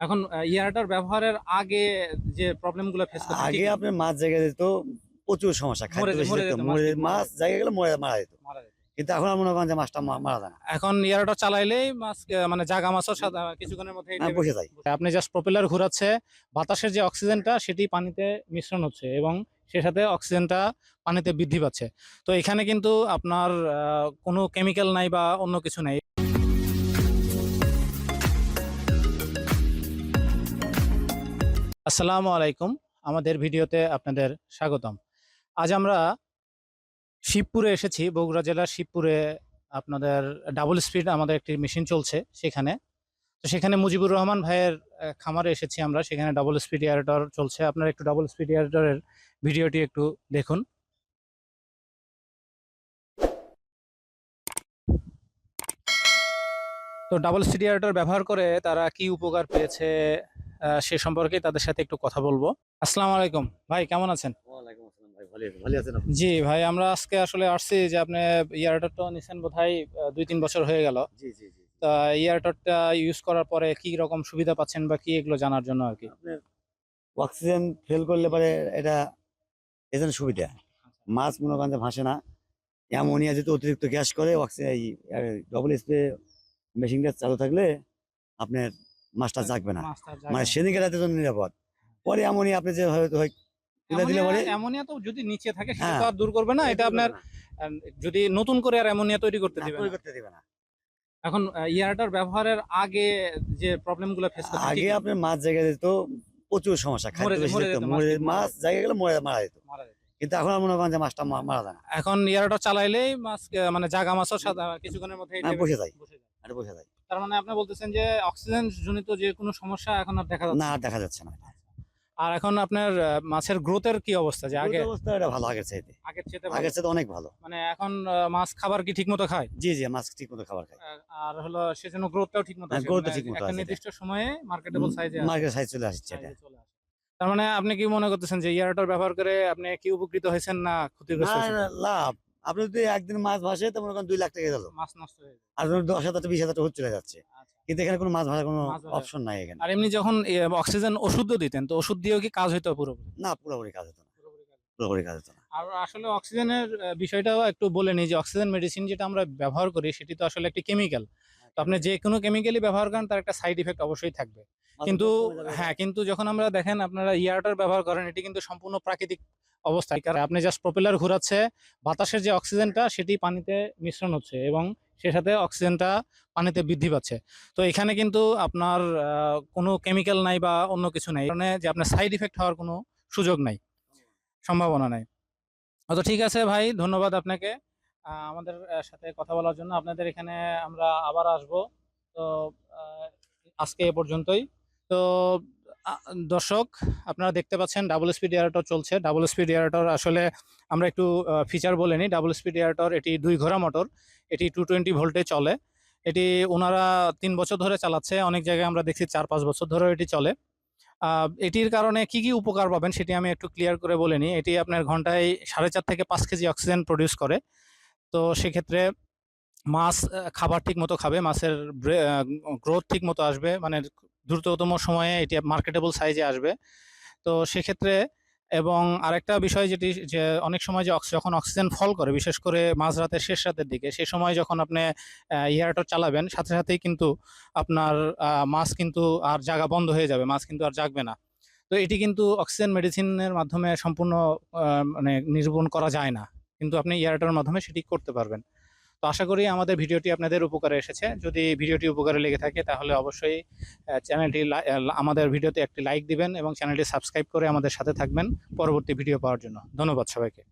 এখন ইয়ারটার ব্যবহারের আগে যে প্রবলেমগুলো ফেস করতে আগে আপনি মাছ জায়গা দিত প্রচুর সমস্যা খাদ্য বেশি মরে মাছ জায়গা গেলে মরে মারা যেত। কিন্তু এখন মনে করেন যে মাছটা মারা যায় না। এখন ইয়ারটা চালাইলেই মাছ মানে জাগা মাছও কিছুক্ষণের মধ্যে হ্যাঁ, বসে যায়। আপনি জাস্ট প্রপেলার ঘোরাচ্ছে বাতাসের যে অক্সিজেনটা সেটি পানিতে মিশ্রণ হচ্ছে এবং সে সাথে অক্সিজেনটা পানিতে বৃদ্ধি পাচ্ছে। তো এখানে কিন্তু আপনার কোনো কেমিক্যাল নাই বা অন্য কিছু নাই। আসসালামু আলাইকুম। আমাদের ভিডিওতে আপনাদের স্বাগতম। আজ আমরা শিবপুরে এসেছি। বগুড়া জেলার শিবপুরে আপনাদের ডাবল স্পিড আমাদের একটি মেশিন চলছে সেখানে। তো সেখানে মুজিবুর রহমান ভাইয়ের খামারে এসেছি আমরা। সেখানে ডাবল স্পিড এয়ারটর চলছে। আপনারা একটু ডাবল স্পিড এয়ারটরের ভিডিওটি একটু দেখুন। তো ডাবল স্পিড এয়ারটর ব্যবহার করে তারা কি উপকার পেয়েছে সে সম্পর্কে তাদের সাথে একটু কথা বলব। আসসালামু আলাইকুম। ভাই কেমন আছেন? জি ভাই আমরা আজকে আসলে আসছি যে আপনি ইয়ারটরটা নিছেন বোধহয় দুই তিন বছর হয়ে গেল। জি জি জি। তা ইয়ারটরটা ইউজ করার পরে কি রকম সুবিধা পাচ্ছেন বা কি এগুলো জানার জন্য আর কি? অক্সিজেন ফেল করলে পরে এটা এজন্য সুবিধা। মাছ মনে করেন ভাসে না। অ্যামোনিয়া যেহেতু অতিরিক্ত গ্যাস করে অক্সিজেন ডবল স্প্রে মেশিনটা চালু থাকলে আপনার মাছটা জাগবে না। মানে। সেদিকে রাতের জন্য নিরাপদ। পরে এমনই আপনি যে হয়তো তুলে দিলে পরে? অ্যামোনিয়া- অ্যামোনিয়া তো যদি নিচে থাকে সেটা হ্যাঁ। তো আর দূর করবে না। এটা আপনার যদি নতুন করে আর অ্যামোনিয়া তৈরি করতে দিবে তৈরি করতে দিবে না। এখন ইয়ারটার ব্যবহারের আগে যে প্রবলেমগুলো ফেস করতে আগে আপনার মাছ জায়গা দিত প্রচুর সমস্যা খাদ্য বেশি মরে মরে মাছ যেত, জায়গা গেলে মরে মারা যেত। কিন্তু এখন মনে করেন যে মাছটা মারা যায় এখন ইয়ারটা চালাইলেই মাছ মানে জাগা মাছও কিছুক্ষণের মধ্যে হ্যাঁ, বসে যায়। বসে যায়। তার মানে আপনি বলতেছেন যে অক্সিজেন জনিত যে কোনো সমস্যা এখন আর দেখা যাচ্ছে না। আর দেখা যাচ্ছে না। আর এখন আপনার মাছের গ্রোথের কি অবস্থা? যে আগে অবস্থা এটা ভালো আগের চাইতে। আগের চেয়ে আগের চাইতে অনেক ভালো। মানে এখন মাছ খাবার কি ঠিক মতো খায়? জি জি মাছ ঠিক মতো খাবার খায়। আর হলো সেজন্য গ্রোথটাও ঠিক মতো হ্যাঁ, আসে। growth মানে ঠিকমতো একটা নির্দিষ্ট সময়ে মার্কেটেবল সাইজে মার্কেট সাইজ চলে আসছে এটা। তার মানে আপনি কি মনে করতেছেন যে ইয়ারটার ব্যবহার করে আপনি কি উপকৃত হয়েছেন না ক্ষতিগ্রস্ত না, লাভ। আপনি যদি একদিন মাছ ভাসে তো মনে করেন দুই লাখ টাকা গেল। মাছ নষ্ট হয়ে যায় আর দশ হাজার বিশ হাজার টাকা চলে যাচ্ছে। আচ্ছা। কিন্তু এখানে কোনো মাছ ভাসার কোনো অপশন নাই এখানে। আর এমনি যখন অক্সিজেন ওষুধও দিতেন তো ওষুধ দিয়েও কি কাজ হইতো পুরোপুরি? না পুরোপুরি কাজ হতো না। পুরোপুরি কাজ হতো না। আর আসলে অক্সিজেনের বিষয়টাও একটু বলে নিই যে অক্সিজেন মেডিসিন যেটা আমরা ব্যবহার করি সেটি তো আসলে একটি কেমিক্যাল তো আপনি যে কোনো কেমিক্যালই ব্যবহার করেন তার একটা সাইড ইফেক্ট অবশ্যই থাকবে। কিন্তু হ্যাঁ কিন্তু যখন আমরা দেখেন আপনারা ইয়ারটার ব্যবহার করেন এটি কিন্তু সম্পূর্ণ প্রাকৃতিক অবস্থায় কারণ আপনি জাস্ট প্রপেলার ঘোরাচ্ছে বাতাসের যে অক্সিজেনটা সেটি পানিতে মিশ্রণ হচ্ছে এবং সে সাথে অক্সিজেনটা পানিতে বৃদ্ধি পাচ্ছে। তো এখানে কিন্তু আপনার কোনো কেমিক্যাল নাই বা অন্য কিছু নাই। কারণে যে আপনার সাইড ইফেক্ট হওয়ার কোনো সুযোগ নাই সম্ভাবনা নাই। তো ঠিক আছে ভাই ধন্যবাদ আপনাকে। আমাদের সাথে কথা বলার জন্য আপনাদের এখানে আমরা আবার আসব। তো আজকে এ পর্যন্তই। তো দর্শক, আপনারা দেখতে পাচ্ছেন ডাবল স্পিড এয়ারটর চলছে। ডাবল স্পিড এয়ারটর আসলে আমরা একটু ফিচার বলে নিই। ডাবল স্পিড এয়ারটর এটি দুই ঘোড়া মোটর এটি টু টোয়েন্টি ভোল্টে চলে। এটি ওনারা তিন বছর ধরে চালাচ্ছে। অনেক জায়গায় আমরা দেখছি চার পাঁচ বছর ধরে এটি চলে। এটির কারণে কি কি উপকার পাবেন সেটি আমি একটু ক্লিয়ার করে বলে নিই। এটি আপনার ঘন্টায় সাড়ে চার থেকে পাঁচ কেজি অক্সিজেন প্রডিউস করে। তো সেক্ষেত্রে মাছ খাবার ঠিক মতো খাবে, মাছের গ্রোথ ঠিক মতো আসবে মানে দ্রুততম সময়ে এটি মার্কেটেবল সাইজে আসবে। তো সেক্ষেত্রে এবং আরেকটা বিষয় যেটি, যে অনেক সময় যে যখন অক্সিজেন ফল করে, বিশেষ করে মাঝ রাতের শেষ রাতের দিকে সেই সময় যখন আপনি ইয়ারটর চালাবেন, সাথে সাথেই কিন্তু আপনার মাছ কিন্তু আর জাগা বন্ধ হয়ে যাবে, মাছ কিন্তু আর জাগবে না। তো এটি কিন্তু অক্সিজেন মেডিসিনের মাধ্যমে সম্পূর্ণ মানে নিরূপণ করা যায় না। কিন্তু আপনি ইয়ারটার মাধ্যমে সেটি করতে পারবেন। তো আশা করি আমাদের ভিডিওটি আপনাদের উপকারে এসেছে। যদি ভিডিওটি উপকারে লেগে থাকে তাহলে অবশ্যই চ্যানেলটি আমাদের ভিডিওতে একটি লাইক দিবেন এবং চ্যানেলটি সাবস্ক্রাইব করে আমাদের সাথে থাকবেন পরবর্তী ভিডিও পাওয়ার জন্য। ধন্যবাদ সবাইকে।